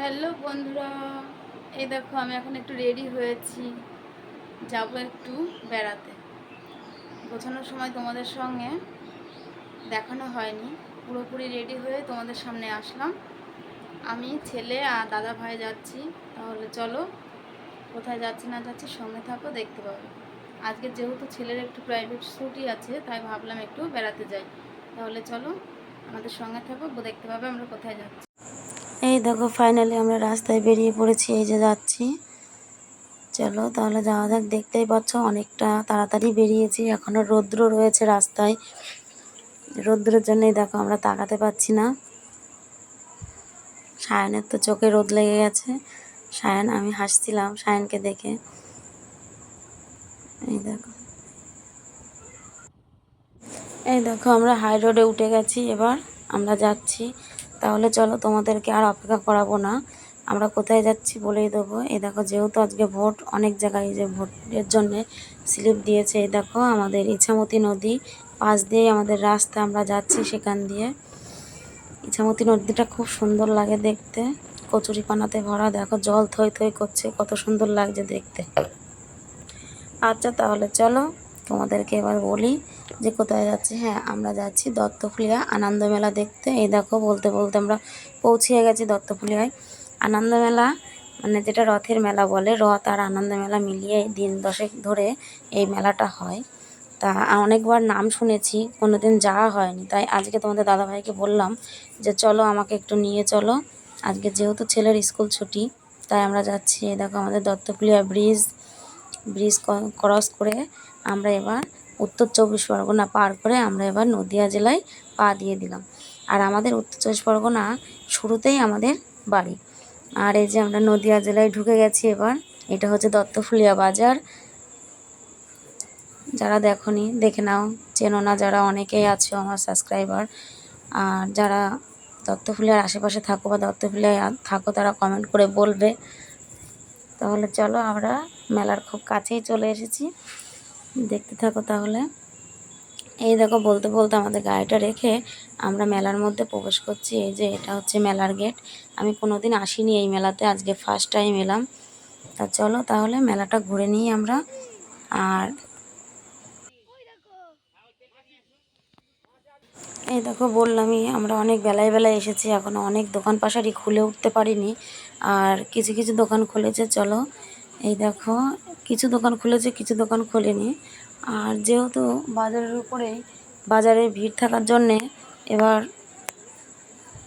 Hello বন্ধুরা, এই দেখো আমি এখন একটু রেডি হয়েছি। যাব একটু বেড়াতে। গোছানোর সময় তোমাদের সঙ্গে দেখানো হয়নি। পুরোপুরি রেডি হয়ে তোমাদের সামনে আসলাম। আমি, ছেলে আর দাদা ভাই যাচ্ছি। তাহলে চলো, কোথায় যাচ্ছি না যাচ্ছি সঙ্গে থাকো, দেখতে পাবে। আজকে যেহেতু ছেলের একটু প্রাইভেট ছুটি আছে, তাই ভাবলাম একটু বেড়াতে যাই। তাহলে চলো, আমাদের সঙ্গে থাকো, দেখতে পাবে আমরা কোথায় যাচ্ছি। এই দেখো ফাইনালি আমরা রাস্তায় বেরিয়ে পড়েছি, এই যে যাচ্ছি। চলো তাহলে যাওয়া যাক, দেখতেই পাচ্ছ অনেকটা তাড়াতাড়ি বেরিয়েছি এখনও রৌদ্র রয়েছে রাস্তায়। রৌদ্রের জন্যই দেখো আমরা তাকাতে পাচ্ছি না। সায়নের তো চোখে রোদ লেগে গেছে। সায়ন, আমি হাসছিলাম সায়নকে দেখে। এই দেখো। এই দেখো, আমরা হাই রোডে উঠে গেছি, এবার আমরা যাচ্ছি। তাহলে চলো তোমাদেরকে আর অপেক্ষা করাবো না। আমরা কোথায় যাচ্ছি বলেই দেবো। এই দেখো, যেহেতু আজকে ভোট, অনেক জায়গায় যে ভোটের জন্যে স্লিপ দিয়েছে, এই দেখো আমাদের ইছামতি নদী, পাশ দিয়ে আমাদের রাস্তা, আমরা যাচ্ছি সেখান দিয়ে। ইছামতি নদীটা খুব সুন্দর লাগে দেখতে। কচুরি পানাতে ভরা, দেখো জল থই থই করছে, কত সুন্দর লাগছে দেখতে। আচ্ছা তাহলে চলো তোমাদেরকে এবার বলি যে কোথায় যাচ্ছি? হ্যাঁ আমরা যাচ্ছি দত্তফুলিয়া আনন্দ মেলা দেখতে। এই দেখো, বলতে বলতে আমরা পৌঁছিয়ে গেছি দত্তফুলিয়ায় আনন্দ মেলা মানে যেটা রথের মেলা বলে, রথ আর আনন্দ মেলা মিলিয়ে দিন দশেক ধরে এই মেলাটা হয়। তা অনেকবার নাম শুনেছি কোনো দিন যাওয়া হয়নি। তাই আজকে তোমাদের দাদাভাইকে বললাম যে, চলো আমাকে একটু নিয়ে চলো। আজকে যেহেতু ছেলের স্কুল ছুটি, তাই আমরা যাচ্ছি। দেখো আমাদের দত্তফুলিয়া ব্রিজ ব্রিজ ক্রস করে আমরা এবার উত্তর চব্বিশ পরগনা পার করে আমরা এবার নদিয়া জেলায় পা দিয়ে দিলাম। আর আমাদের উত্তর চব্বিশ পরগনা শুরুতেই আমাদের বাড়ি। আর এই যে আমরা নদিয়া জেলায় ঢুকে গেছি এবার, এটা হচ্ছে দত্তফুলিয়া বাজার। যারা দেখনি, দেখে নাও। চেনো না যারা অনেকেই আছো আমার সাবস্ক্রাইবার। আর যারা দত্তফুলিয়ার আশেপাশে থাকো বা দত্তফুলিয়ায় থাকো, তারা কমেন্ট করে বলবে। তাহলে চলো আমরা মেলার খুব কাছেই চলে এসেছি। দেখতে থাকো তাহলে। এই দেখো, বলতে বলতে আমাদের গাড়িটা রেখে আমরা মেলার মধ্যে প্রবেশ করছি। এই যে, এটা হচ্ছে মেলার গেট। আমি কোনোদিন আসিনি এই মেলাতে, আজকে ফার্স্ট টাইম এলাম। তা চলো তাহলে মেলাটা ঘুরে নিই আমরা। আর এই দেখো, বললামই আমরা অনেক বেলায় বেলায় এসেছি এখনও অনেক দোকান পাশারি খুলে উঠতে পারিনি। আর কিছু কিছু দোকান খুলেছে, চলো। এই দেখো, কিছু দোকান খুলেছে, কিছু দোকান খোলেনি। আর যেহেতু বাজারের উপরেই বাজারে ভিড় থাকার জন্যে এবার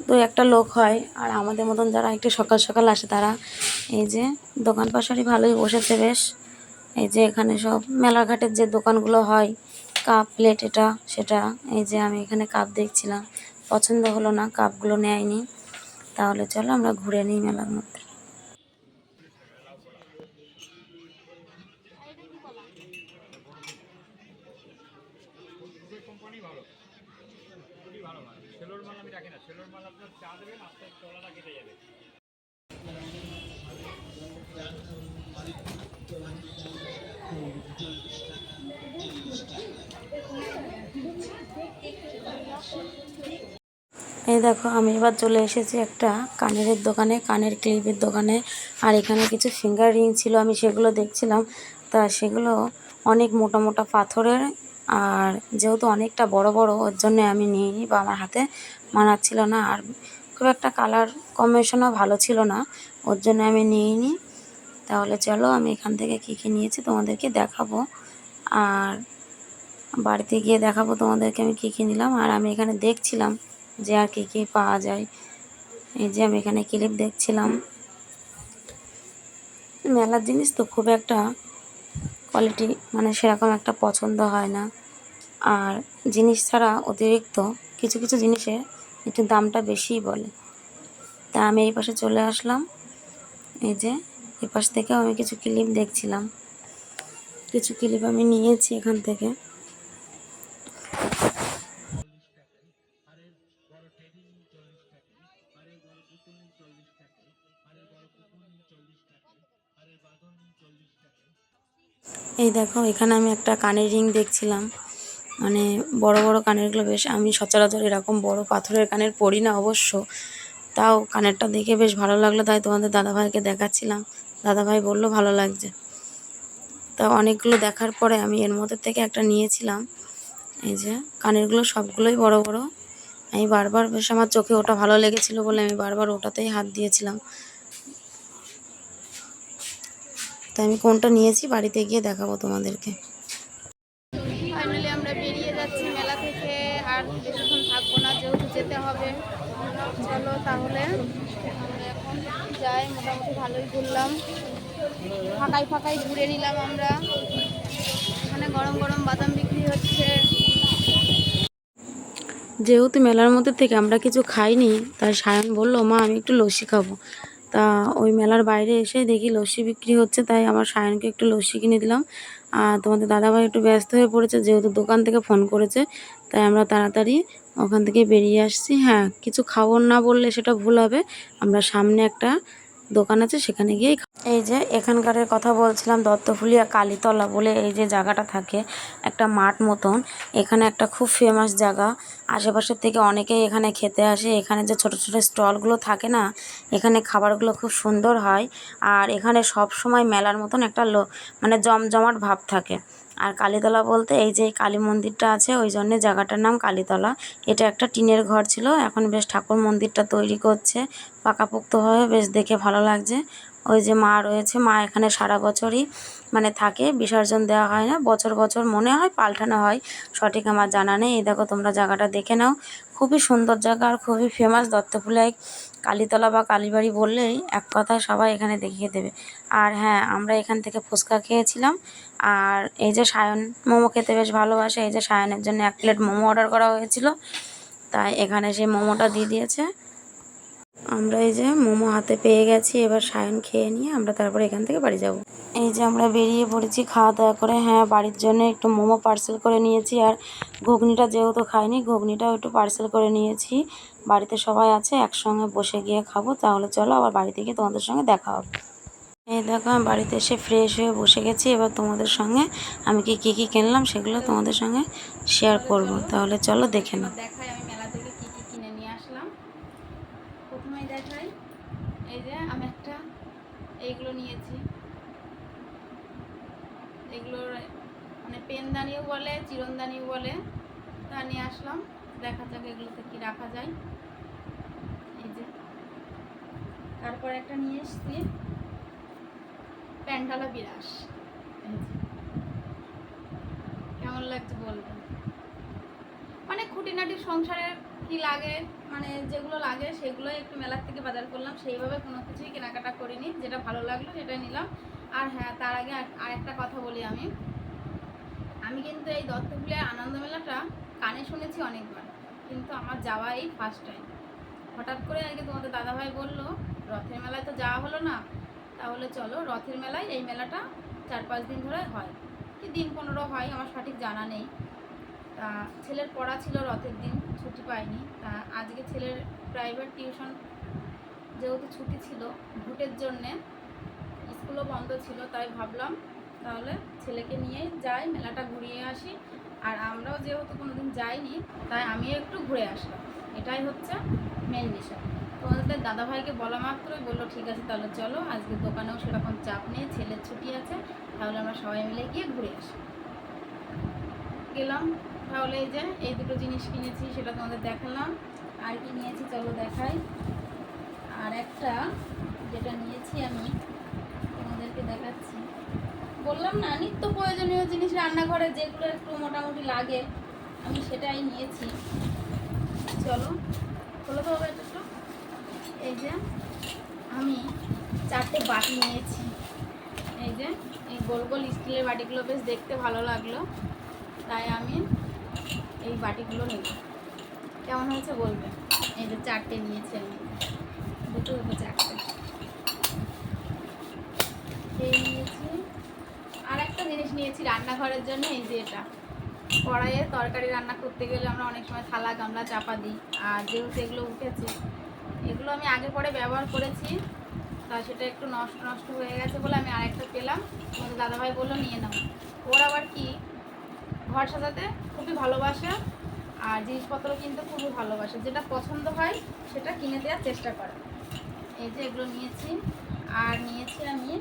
দু একটা লোক হয়, আর আমাদের মতন যারা একটু সকাল সকাল আসে, তারা এই যে দোকান পাশারি ভালোই বসেছে বেশ। এই যে এখানে সব মেলাঘাটের যে দোকানগুলো হয়, কাপ, প্লেট এটা, সেটা, এই যে আমি এখানে কাপ দেখছিলাম। পছন্দ হলো না, কাপগুলো নেয়নি। তাহলে চলো আমরা ঘুরে নিই মেলার মধ্যে। সেলোর মাল আমি রাখি না। সেলোর মাল আপনার চা দেবেন কেটে যাবে। এই দেখো, আমি এবার চলে এসেছি একটা কানের দোকানে, কানের ক্লিপের দোকানে। আর এখানে কিছু ফিঙ্গার রিং ছিল, আমি সেগুলো দেখছিলাম। তা সেগুলো অনেক মোটা মোটা পাথরের আর যেহেতু অনেকটা বড় বড়, ওর জন্যে আমি নিইনি বা আমার হাতে মানাচ্ছিল না। আর খুব একটা কালার কম্বিনেশনও ভালো ছিল না, ওর জন্য আমি নিইনি। তাহলে চলো, আমি এখান থেকে কী কী নিয়েছি তোমাদেরকে দেখাবো। আর বাড়িতে গিয়ে দেখাবো তোমাদেরকে আমি কী কী নিলাম। আর আমি এখানে দেখছিলাম যে আর কী কী পাওয়া যায়। এই যে আমি এখানে ক্লিপ দেখছিলাম। মেলার জিনিস তো খুব একটা কোয়ালিটি মানে সেরকম একটা পছন্দ হয় না। আর জিনিস ছাড়া অতিরিক্ত কিছু কিছু জিনিসে একটু দামটা বেশিই বলে। তা আমি এই পাশে চলে আসলাম। এই যে এপাশ পাশ থেকেও আমি কিছু ক্লিপ দেখছিলাম। কিছু ক্লিপ আমি নিয়েছি এখান থেকে। এই দেখো, এখানে আমি একটা কানের রিং দেখছিলাম। মানে বড় বড় কানেরগুলো বেশ, আমি সচরাচর এরকম বড় পাথরের কানের পরি না অবশ্য। তাও কানেরটা দেখে বেশ ভালো লাগল, তাই তোমাদের দাদাভাইকে দেখাচ্ছিলাম। দাদাভাই বলল, ভালো লাগছে। তা অনেকগুলো দেখার পরে আমি এর মধ্যে থেকে একটা নিয়েছিলাম। এই যে, কানেরগুলো সবগুলোই বড় বড়। আমি বারবার বেশ, আমার চোখে ওটা ভালো লেগেছিল বলে আমি বারবার ওটাতেই হাত দিয়েছিলাম। তাই আমি কোনটা নিয়েছি বাড়িতে গিয়ে দেখাবো তোমাদেরকে। ফাইনালি আমরা বেরিয়ে যাচ্ছি মেলা থেকে আর বেশিক্ষণ থাকব না যেহেতু যেতে হবে। চলো তাহলে এখন যাই মোটামুটি ভালোই ঘুরলাম। ফাঁকাই ফাঁকাই ঘুরে নিলাম আমরা। এখানে গরম গরম বাদাম বিক্রি হচ্ছে। যেহেতু মেলার মধ্যে থেকে আমরা কিছু খাইনি তাই সায়ন বলল মা আমি একটু লস্যি খাব। তা ওই মেলার বাইরে এসে দেখি লস্যি বিক্রি হচ্ছে, তাই আমার সায়নকে একটু লস্যি কিনে দিলাম। আর তোমাদের দাদাভাই একটু ব্যস্ত হয়ে পড়েছে, যেহেতু দোকান থেকে ফোন করেছে, তাই আমরা তাড়াতাড়ি ওখান থেকে বেরিয়ে আসছি। হ্যাঁ কিছু খাব না বললে সেটা ভুল হবে। আমরা সামনে একটা দোকান আছে, সেখানে গিয়েই এই যে এখানকারের কথা বলছিলাম, দত্তফুলিয়া কালীতলা বলে এই যে জায়গাটা থাকে, একটা মাঠ মতন। এখানে একটা খুব ফেমাস জায়গা। আশেপাশের থেকে অনেকেই এখানে খেতে আসে। এখানে যে ছোট ছোট স্টলগুলো থাকে না, এখানে খাবারগুলো খুব সুন্দর হয়। আর এখানে সব সময় মেলার মতন একটা লো মানে জমজমাট ভাব থাকে। আর কালীতলা বলতে এই যে কালী মন্দিরটা আছে, ওই জন্যে জায়গাটার নাম কালীতলা। এটা একটা টিনের ঘর ছিল, এখন বেশ ঠাকুর মন্দিরটা তৈরি করছে। পাকাপোক্তভাবে বেশ দেখে ভালো লাগছে। ওই যে মা রয়েছে, মা এখানে সারা বছরই মানে থাকে, বিসর্জন দেওয়া হয় না। বছর বছর মনে হয় পাল্টানো হয়। সঠিক আমার জানা নেই। এই দেখো, তোমরা জায়গাটা দেখে নাও। খুবই সুন্দর জায়গা আর খুবই ফেমাস দত্তফুলাই কালীতলা বা কালীবাড়ি বললেই এক কথায় সবাই এখানে দেখিয়ে দেবে। আর হ্যাঁ আমরা এখান থেকে ফুচকা খেয়েছিলাম। আর এই যে সায়ন মোমো খেতে বেশ ভালোবাসে। এই যে সায়নের জন্য এক প্লেট মোমো অর্ডার করা হয়েছিল। তাই এখানে সেই মোমোটা দিয়ে দিয়েছে। আমরা এই যে মোমো হাতে পেয়ে গেছি, এবার সায়ন খেয়ে নিয়ে আমরা তারপরে এখান থেকে বাড়ি যাব। এই যে আমরা বেরিয়ে পড়েছি খাওয়া দাওয়া করে হ্যাঁ বাড়ির জন্য একটু মোমো পার্সেল করে নিয়েছি, আর ঘুগনিটা যেহেতু খাইনি, ঘুগনিটাও একটু পার্সেল করে নিয়েছি। বাড়িতে সবাই আছে, একসঙ্গে বসে গিয়ে খাব, তাহলে চলো আবার বাড়িতে গিয়ে তোমাদের সঙ্গে দেখা হবে। এই দেখো, আমি বাড়িতে এসে ফ্রেশ হয়ে বসে গেছি, এবার তোমাদের সঙ্গে আমি কি, কী কী কিনলাম সেগুলো তোমাদের সঙ্গে শেয়ার করব। তাহলে চলো দেখে নাও দেখাই আমি মেলা থেকে কি কি কিনে নিয়ে আসলাম প্রথমেই দেখাই এই যে আমি একটা এইগুলো নিয়েছি। এগুলোর মানে পেনদানিও বলে, চিরনদানিও বলে। তা নিয়ে আসলাম। দেখা যাক এগুলোতে কি রাখা যায়। এই যে। তারপর একটা নিয়ে এসছি। প্যান্ডালা বিরাস। কেমন লাগছে বলবেন? মানে খুঁটিনাটি সংসারের কি লাগে? মানে যেগুলো লাগে সেগুলোই একটু মেলার থেকে বাজার করলাম। সেইভাবে কোনো কিছুই কেনাকাটা করিনি। যেটা ভালো লাগল সেটাই নিলাম। আর হ্যাঁ তার আগে আর- আর একটা কথা বলি আমি। আমি কিন্তু এই দত্তপুলিয়ার আনন্দ মেলাটা কানে শুনেছি অনেকবার। কিন্তু আমার যাওয়া এই ফার্স্ট টাইম হঠাৎ করে আজকে তোমাদের দাদাভাই বলল, রথের মেলায় তো যাওয়া হলো না। তাহলে চলো, রথের মেলায় এই মেলাটা চার পাঁচ দিন ধরে হয়। কি দিন পনেরো হয়, আমার সঠিক জানা নেই। তা ছেলের পড়া ছিল রথের দিন, ছুটি পাইনি। তা আজকে ছেলের প্রাইভেট টিউশন যেহেতু ছুটি ছিল, ভোটের জন্যে স্কুলও বন্ধ ছিল, তাই ভাবলাম তাহলে ছেলেকে নিয়ে যাই, মেলাটা ঘুরিয়ে আসি। আর আমরাও যেহেতু কোনোদিন যাইনি, তাই আমিও একটু ঘুরে আসলাম এটাই হচ্ছে মেন বিষয়। তোমাদের দাদাভাইকে বলা মাত্রই বলল, ঠিক আছে, তাহলে চলো, আজকে দোকানেও সেরকম চাপ নেই, ছেলের ছুটি আছে, তাহলে আমরা সবাই মিলে গিয়ে ঘুরে আসি। গেলাম, তাহলে এই যে এই দুটো জিনিস কিনেছি, সেটা তোমাদের দেখালাম। আর কি নিয়েছি চলো দেখাই। আর একটা যেটা নিয়েছি আমি, তোমাদেরকে দেখাচ্ছি। বললাম না, নিত্য প্রয়োজনীয় জিনিস রান্নাঘরে যেগুলো একটু মোটামুটি লাগে, আমি সেটাই নিয়েছি। চলো খোলো তো হবে একটু। এই যে আমি চারটে বাটি নিয়েছি। এই যে, এই গোল গোল স্টিলের বাটিগুলো বেশ দেখতে ভালো লাগল। তাই আমি এই বাটিগুলো নেব। কেমন হয়েছে বলবে? এই যে চারটে নিয়েছি আমি। দুটো দুটো চারটে। এই নিয়েছি। আর একটা জিনিস নিয়েছি রান্নাঘরের জন্য, এই যে এটা। কড়াইয়ে তরকারি রান্না করতে গেলে আমরা অনেক সময় থালা, গামলা চাপা দিই। আর যেহেতু এগুলো উঠেছে, এগুলো আমি আগে পরে ব্যবহার করেছি। তা সেটা একটু নষ্ট নষ্ট হয়ে গেছে বলে আমি আরেকটা পেলাম। আমাদের দাদাভাই বলল, নিয়ে নাও। ওর আবার কি ঘর সাজাতে খুবই ভালোবাসে আর জিনিসপত্র কিনতে খুবই ভালোবাসে। যেটা পছন্দ হয় সেটা কিনে দেওয়ার চেষ্টা করে। এই যে এগুলো নিয়েছি। আর নিয়েছি আমি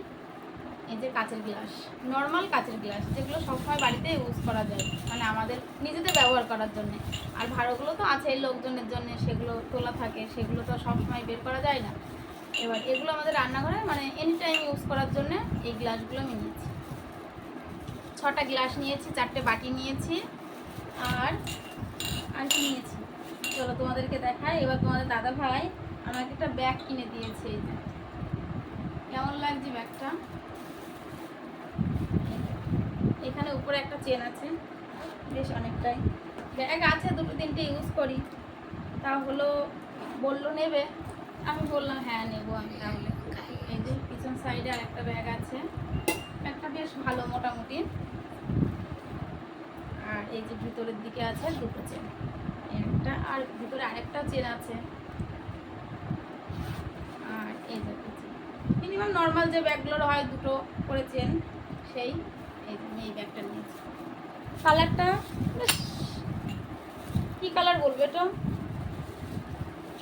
এই যে কাচের গ্লাস। নর্মাল কাঁচের গ্লাস, যেগুলো সবসময় বাড়িতে ইউজ করা যায়। মানে আমাদের নিজেদের ব্যবহার করার জন্য। আর ভাড়াগুলো তো আছে লোকজনের জন্য, সেগুলো তোলা থাকে, সেগুলো তো সবসময় বের করা যায় না। এবার এগুলো আমাদের রান্নাঘরে মানে এনি টাইম ইউজ করার জন্য এই গ্লাসগুলো আমি নিয়েছি ছটা গ্লাস নিয়েছি, চারটে বাটি নিয়েছি, আর আর কি নিয়েছি। চলো তোমাদেরকে দেখাই। এবার তোমাদের দাদা ভাই আমাকে একটা ব্যাগ কিনে দিয়েছে এই যে। কেমন লাগছে ব্যাগটা? এখানে উপরে একটা চেন আছে। বেশ অনেকটাই। ব্যাগ আছে, দুটো তিনটে ইউজ করি। তা হলো, বলল নেবে? আমি বললাম হ্যাঁ নেব আমি তাহলে। এই যে, পিছন সাইডে আর একটা ব্যাগ আছে। একটা বেশ ভালো মোটামুটি। আর এই যে ভিতরের দিকে আছে দুটো চেন। একটা আর ভিতরে আরেকটা চেন আছে। আর এই যে মিনিমাম নর্মাল যে ব্যাগগুলোর হয় দুটো করে চেন, সেই এই এই ব্যাগটা নিয়েছি। কালারটা কী কালার বলবে এটা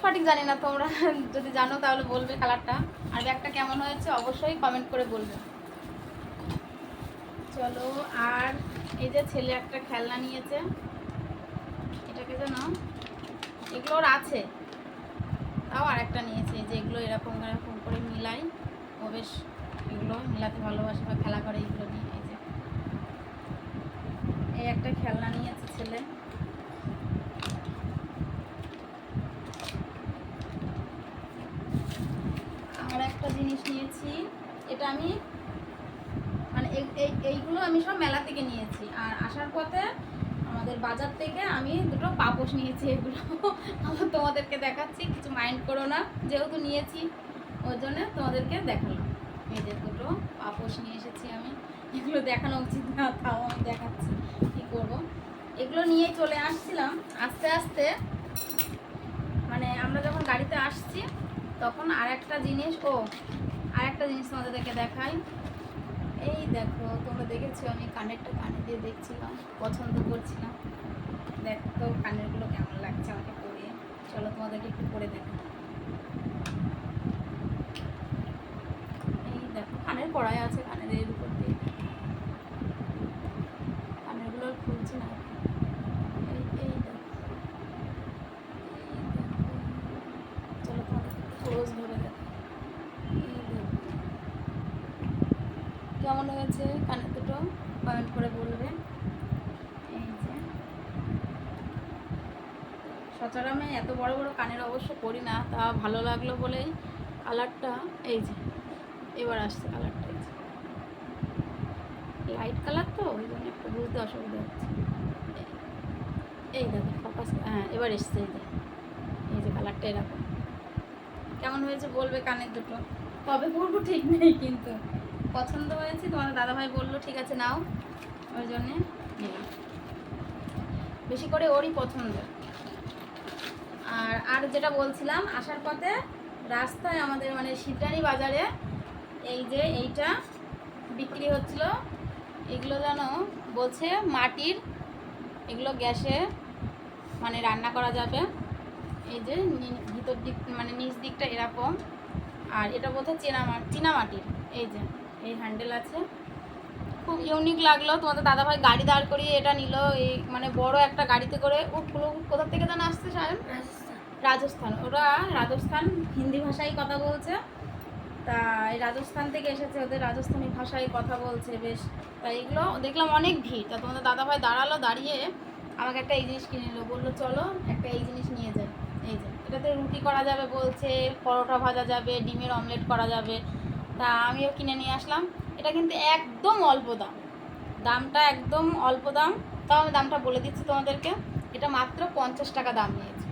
সঠিক জানি না তোমরা। যদি জানো তাহলে বলবে কালারটা আর ব্যাগটা কেমন হয়েছে অবশ্যই কমেন্ট করে বলবে। চলো, আর এই যে ছেলে একটা খেলনা নিয়েছে, এটাকে যেন, এগুলোর আছে, তাও আর একটা নিয়েছে যে এগুলো এরকম এরকম করে মিলাই, ও বেশ এগুলো মিলাতে ভালোবাসে বা খেলা করে, এগুলো নিয়ে, এই যে। এই একটা খেলনা নিয়েছে ছেলে আর একটা জিনিস নিয়েছি এটা আমি মানে এই এই- এইগুলো আমি সব মেলা থেকে নিয়েছি। আর আসার পথে আমাদের বাজার থেকে আমি দুটো পাপোশ নিয়েছি এগুলো। আমার তোমাদেরকে দেখাচ্ছি, কিছু মাইন্ড করো না। যেহেতু নিয়েছি ওই জন্য তোমাদেরকে দেখালাম। এই যে দুটো পাপোশ নিয়ে এসেছি আমি। এগুলো দেখানো উচিত না, তাও আমি দেখাচ্ছি কী করব। এগুলো নিয়ে চলে আসছিলাম। আস্তে আস্তে মানে আমরা যখন গাড়িতে আসছি, তখন আর একটা জিনিস, ও আর একটা জিনিস তোমাদেরকে দেখাই। এই দেখো, তোমরা দেখেছ, আমি কানেরটা কানে দিয়ে দেখছিলাম, পছন্দ করছিলাম। দেখো কানেরগুলো কেমন লাগছে আমাকে পরে। চলো তোমাদেরকে একটু পরে দেখো। এই দেখো, কানের পড়ায় আছে কানে দিয়ে উপর দিয়ে কানেরগুলো আর খুলছে না এই এই দেখো এই দেখো চলো তোমাদেরকে ক্লোজ ধরে দেখো এই দেখো কেমন হয়েছে কানের দুটো কমেন্ট করে বলবে। এই যে। সচরামে এত বড় বড় কানের অবশ্য করি না, তা ভালো লাগল বলেই কালারটা এই যে, এবার আসছে কালারটা এই যে। লাইট কালার তো, ওই জন্য একটু বুঝতে অসুবিধা হচ্ছে। এই- এই দেখো ফোকাস হ্যাঁ এবার এসছে, এই যে। এই যে কালারটা এরকম। কেমন হয়েছে বলবে কানের দুটো? কবে পরবো ঠিক নেই কিন্তু। পছন্দ হয়েছে, তোমার দাদাভাই বলল, ঠিক আছে, নাও। ওই জন্যে বেশি করে ওরই পছন্দ। আর আর যেটা বলছিলাম, আসার পথে রাস্তায় আমাদের মানে সিদ্রানি বাজারে এই যে এইটা বিক্রি হচ্ছিল, এগুলো যেন বলছে মাটির, এগুলো গ্যাসে মানে রান্না করা যাবে। এই যে ভিতর দিক মানে নিচ দিকটা এরকম। আর এটা বোধহয় চেনা চীনা মাটির, এই যে। এই হ্যান্ডেল আছে। খুব ইউনিক লাগল। তোমাদের দাদাভাই গাড়ি দাঁড় করিয়ে এটা নিল। এই মানে বড় একটা গাড়িতে করে ওগুলো কোথা থেকে যেন আসছে সায়ন? রাজস্থান। ওরা রাজস্থান হিন্দি ভাষায় কথা বলছে। তা এই রাজস্থান থেকে এসেছে ওদের রাজস্থানী ভাষায় কথা বলছে বেশ। তা এগুলো দেখলাম অনেক ভিড়। তা তোমাদের দাদাভাই দাঁড়াল দাঁড়িয়ে আমাকে একটা এই জিনিস কিনে নিলো। বলল চলো একটা এই জিনিস নিয়ে যাই। এই যে এটাতে রুটি করা যাবে বলছে পরোটা ভাজা যাবে ডিমের অমলেট করা যাবে। তা আমিও কিনে নিয়ে আসলাম। এটা কিন্তু একদম অল্প দাম। দামটা একদম অল্প দাম। তাও আমি দামটা বলে দিচ্ছি তোমাদেরকে। এটা মাত্র পঞ্চাশ টাকা দাম নিয়েছে।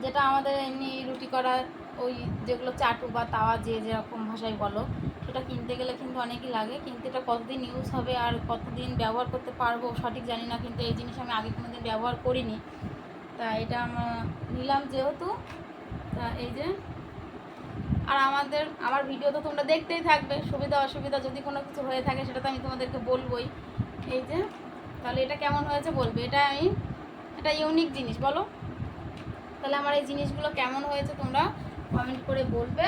যেটা আমাদের এমনি রুটি করা ওই যেগুলো চাটু বা তাওয়া যে যেরকম ভাষায় বলো, সেটা কিনতে গেলে কিন্তু অনেকই লাগে। কিন্তু এটা কতদিন ইউজ হবে আর কতদিন ব্যবহার করতে পারব সঠিক জানি না। কিন্তু এই জিনিস আমি আগে কোনোদিন ব্যবহার করিনি। তা এটা আমরা নিলাম যেহেতু। তা এই যে আর আমাদের, আমার ভিডিও তো তোমরা দেখতেই থাকবে। সুবিধা, অসুবিধা যদি কোনো কিছু হয়ে থাকে, সেটা তো আমি তোমাদেরকে বলবোই। এই যে, তাহলে এটা কেমন হয়েছে বলবে? এটা আমি, এটা ইউনিক জিনিস, বলো। তাহলে আমার এই জিনিসগুলো কেমন হয়েছে তোমরা কমেন্ট করে বলবে।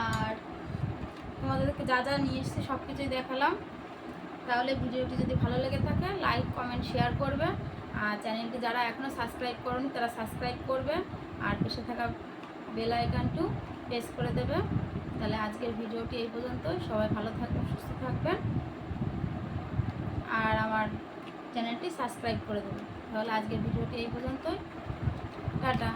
আর তোমাদেরকে যা যা নিয়ে এসেছি সব কিছুই দেখালাম। তাহলে ভিডিওটি যদি ভালো লেগে থাকে লাইক কমেন্ট শেয়ার করবে। আর চ্যানেলটি যারা এখনও সাবস্ক্রাইব করনি, তারা সাবস্ক্রাইব করবে। আর পাশে থাকা বেল আইকনটু প্রেস করে দেবে। তাহলে আজকের ভিডিওটি এই পর্যন্ত। সবাই ভালো থাকবেন, সুস্থ থাকবেন। আর আমার চ্যানেলটি সাবস্ক্রাইব করে দেবেন। তাহলে আজকের ভিডিওটি এই পর্যন্তই। টাটা।